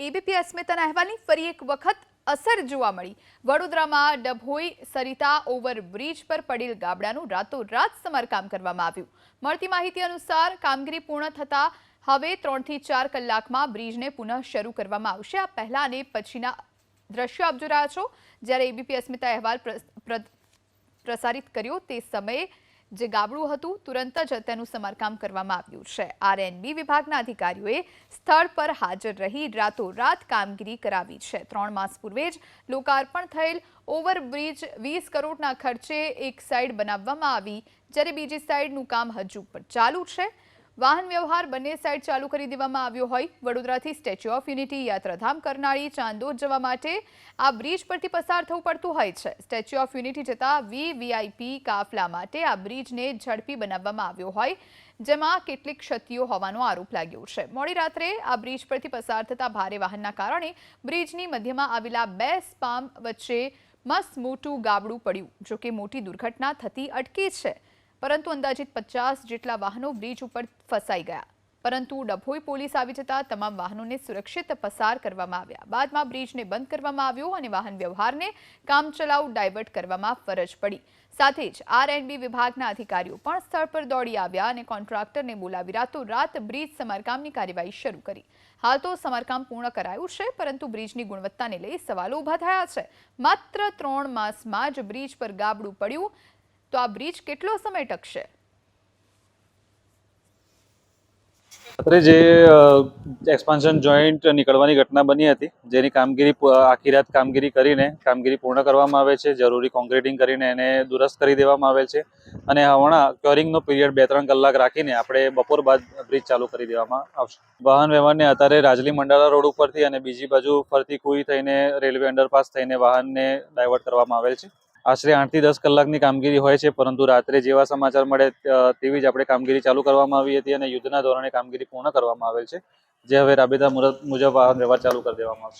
ABP અસ્મિતાના અહેવાલની ફરી એક વખત અસર જોવા મળી. વડોદરામાં ડભોઈ, સરિતા, ઓવરબ્રિજ પર પડેલ ગાબડાનું રાતોરાત સમારકામ કરવામાં આવ્યું. મળતી માહિતી અનુસાર કામગીરી પૂર્ણ થતાં હવે ત્રણથી ચાર કલાકમાં બ્રિજને પુનઃ શરૂ કરવામાં આવશે. આ પહેલા અને પછીના દ્રશ્યો આપ જો રહ્યા છો. જ્યારે એબીપી અસ્મિતા અહેવાલ પ્ર- પ્ર- પ્રસારિત કર્યો તે સમયે જે ગાબડું હતું, તુરંત જ તેનું સમારકામ કરવામાં આવ્યું છે. આરએનબી વિભાગના અધિકારીઓએ સ્થળ પર હાજર રહી રાતોરાત કામગીરી કરાવી છે. ત્રણ માસ પૂર્વે જ લોકાર્પણ થયેલ ઓવરબ્રિજ વીસ કરોડના ખર્ચે એક સાઈડ બનાવવામાં આવી, જ્યારે બીજી સાઈડનું કામ હજુ પણ ચાલુ છે. વાહન વ્યવહાર બંને સાઈડ ચાલુ કરી દેવામાં આવ્યો હોય. વડોદરાથી સ્ટેચ્યુ ઓફ યુનિટી યાત્રાધામ કરનાળી ચાંદોદ જવા માટે આ બ્રિજ પરથી પસાર થવું પડતું હોય છે. સ્ટેચ્યુ ઓફ યુનિટી જતા વીવીઆઈપી કાફલા માટે આ બ્રિજને ઝડપી બનાવવામાં આવ્યો હોય, જેમાં કેટલીક ક્ષતિઓ હોવાનો આરોપ લાગ્યો છે. મોડી રાત્રે આ બ્રિજ પરથી પસાર થતા ભારે વાહનના કારણે બ્રિજની મધ્યમાં આવેલા બે સ્પામ વચ્ચે મસ્ત મોટું ગાબડું પડ્યું, જોકે મોટી દુર્ઘટના થતી અટકી છે. પરંતુ અંદાજિત પચાસ જેટલા વાહનો બ્રિજ ઉપર ફસાઈ ગયા. પરંતુ ડભોઈ પોલીસ આવી જતા તમામ વાહનોને સુરક્ષિત પસાર કરવામાં આવ્યા. બાદમાં બ્રિજને બંધ કરવામાં આવ્યો અને વાહન વ્યવહારને કામચલાઉ ડાયવર્ટ કરવામાં ફરજ પડી. સાથે જ આરએનબી વિભાગના અધિકારીઓ પણ સ્થળ પર દોડી આવ્યા અને કોન્ટ્રાક્ટરને બોલાવી રાતોરાત બ્રિજ સમારકામની કાર્યવાહી શરૂ કરી. હાલ તો સમારકામ પૂર્ણ કરાયું છે, પરંતુ બ્રિજની ગુણવત્તાને લઈ સવાલો ઊભા થયા છે. માત્ર ત્રણ માસમાં જ બ્રિજ પર ગાબડું પડ્યું. તો આ બ્રિજ કેટલો સમય ટકશે? અત્રે જે એક્સપાન્શન જોઈન્ટ નીકળવાની ઘટના બની હતી, જેની કામગીરી આખી રાત કામગીરી કરીને, કામગીરી પૂર્ણ કરવામાં આવે છે, જરૂરી કોન્ક્રીટિંગ કરીને એને દુરસ્ત કરી દેવામાં આવેલ છે, અને હમણાં ક્યોરિંગનો પીરિયડ બે ત્રણ કલાક રાખીને આપણે બપોર બાદ બ્રિજ ચાલુ કરી દેવામાં આવશે. વાહન વ્યવહારને અત્યારે રાજલી મંડાલા રોડ ઉપરથી અને બીજી બાજુ ફરતી કુઈ થઈને રેલવે અંડરપાસ થઈને વાહનને ડાયવર્ટ કરવામાં આવેલ છે. આશરે આઠથી દસ કલાકની કામગીરી હોય છે, પરંતુ રાત્રે જેવા સમાચાર મળે તેવી જ આપણે કામગીરી ચાલુ કરવામાં આવી હતી અને યુદ્ધના ધોરણે કામગીરી પૂર્ણ કરવામાં આવેલ છે, જે હવે રાબેતા મુજબ વાહન વ્યવહાર ચાલુ કરી દેવામાં આવશે.